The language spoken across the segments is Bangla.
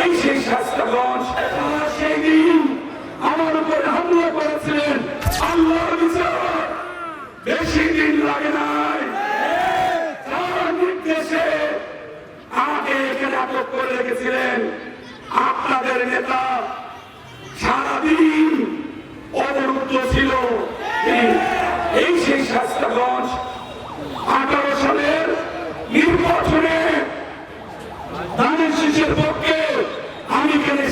এই সেই শাস্তাগঞ্জ রেখেছিলেন। আপনাদের নেতা সারাদিন অবরুদ্ধ ছিল। এই সেই শাস্তাগঞ্জ আঠারো সালের নির্বাচনে ধানের শীষের পক্ষে আমি এখানে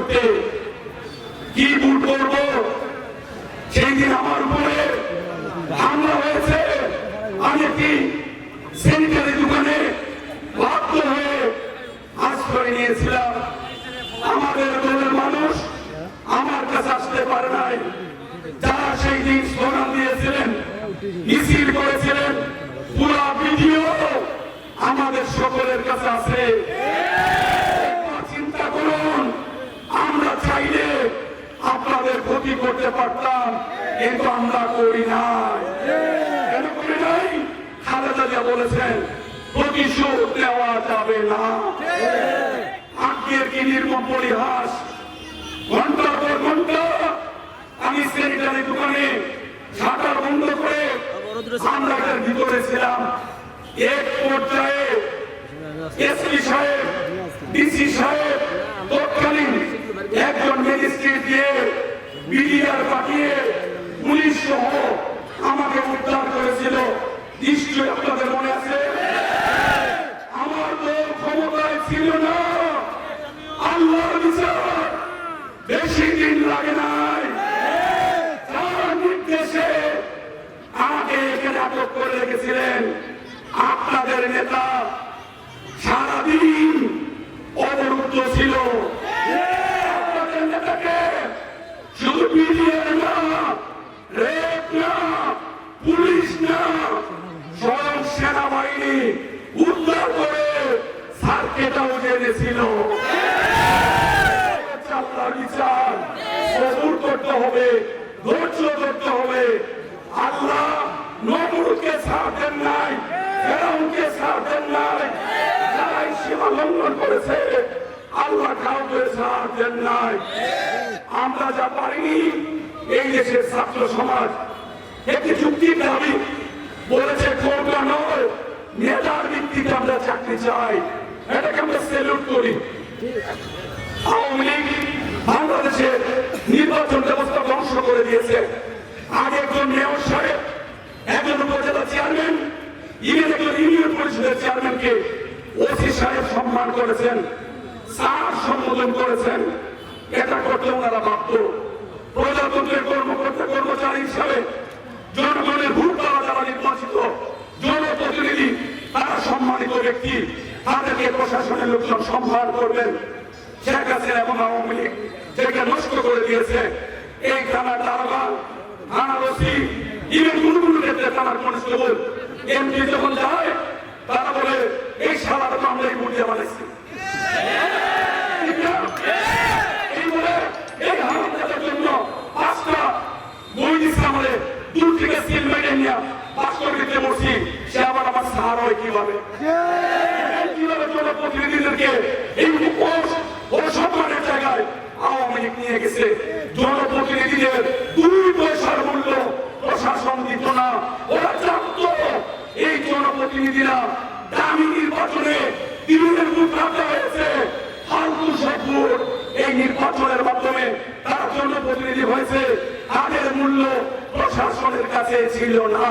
করতে। কি ভোট করব? সেই দিন আমার উপরে হামলা হয়েছে। আমি একটি সেনিটারি দোকানে বাধ্য হয়ে আশ্রয় নিয়েছিলাম। আমাদের দলের মানুষ আমার কাছে আসতে পারে নাই। যারা সেই দিন স্লোগান দিয়েছিলেন, মিছিল করেছিলেন, পুরো ভিডিও আমাদের সকলের কাছে আছে। পারতাম, কিন্তু আমরা করি নাই। না। পরিহাস? ঘণ্টার পর আমি দোকানে বন্ধ করে ভিতরে ছিলাম। এক পর্যায়ে এসপি সাহেব বিডিআর পাঠিয়ে পুলিশ সহ আমাকে উদ্ধার করেছিল। নিশ্চয়ই আপনাদের মনে আছে? আমার ক্ষমতায় ছিল না। বেশি দিন লাগে নাই। নির্দেশে আমাকে এখানে আটক করে রেখেছিলেন আপনাদের নেতা। সারাদিন অবরুদ্ধ ছিল আপনাদের নেতাকে শুধু বিডিআর না রেপ না পুলিশ না স্বয়ং সেনাবাহিনী উদ্ধার করে সার্কেটাও জেনেছিল আল্লাহর করতে হবে ধৈর্য ধরতে হবে আল্লাহ দেন নাই ফেরাউনকে দেন নাই সীমা লঙ্ঘন করেছে আল্লাহ কাউকে ছাড় দেন নাই আমরা যা পারিনি এই দেশের ছাত্র সমাজ, একটি চুক্তির দাবি, বলেছে কোনটা নয়, নেতার ভিত্তিতে আমরা চাকরি চাই। এটাকে আমরা সেলুট করি। আওয়ামী লীগ বাংলাদেশের নির্বাচন ব্যবস্থা ধ্বংস করে দিয়েছে। আগে একজন মেয়র সাহেব, একজন উপজেলা চেয়ারম্যান ইভেন একজন ইউনিয়ন পরিষদের চেয়ারম্যানকে ওসি সাহেব সম্মান করেছেন, স্যার সম্বোধন করেছেন। এটা করতে ওনারা বাধ্য। প্রজাতন্ত্রের কর্মকর্তা কর্মচারী হিসাবে জনগণের ভোট দ্বারা যারা নির্বাচিত জনপ্রতিনিধি, তারা সম্মানিত ব্যক্তি, তাদেরকে প্রশাসনের লোকজন সম্মান করবেন। শেখ হাসিনা এবং আওয়ামী লীগ যেটা নষ্ট করে দিয়েছে, এই থানার দারোগা থানার ওসি ইভেন কোন কোন ক্ষেত্রে থানার কনস্টেবল, এমপি যখন যায়, তারা বলে, এই সালার তো আমরা এই মুড়িয়ে বানাইছি। জনপ্রতিনিধিদেরকে এই উপোস ও জায়গায় আওয়ামী লীগ নিয়ে গেছে। জনপ্রতিনিধিদের দুই পয়সার মূল্য প্রশাসন দিত না। ওরা জানতো এই জনপ্রতিনিধিরা দামি নির্বাচনে তৃণমূলের মুখ হয়েছে। ফালতু সব এই নির্বাচনের মাধ্যমে তারা জনপ্রতিনিধি হয়েছে। তাদের মূল্য প্রশাসনের কাছে ছিল না।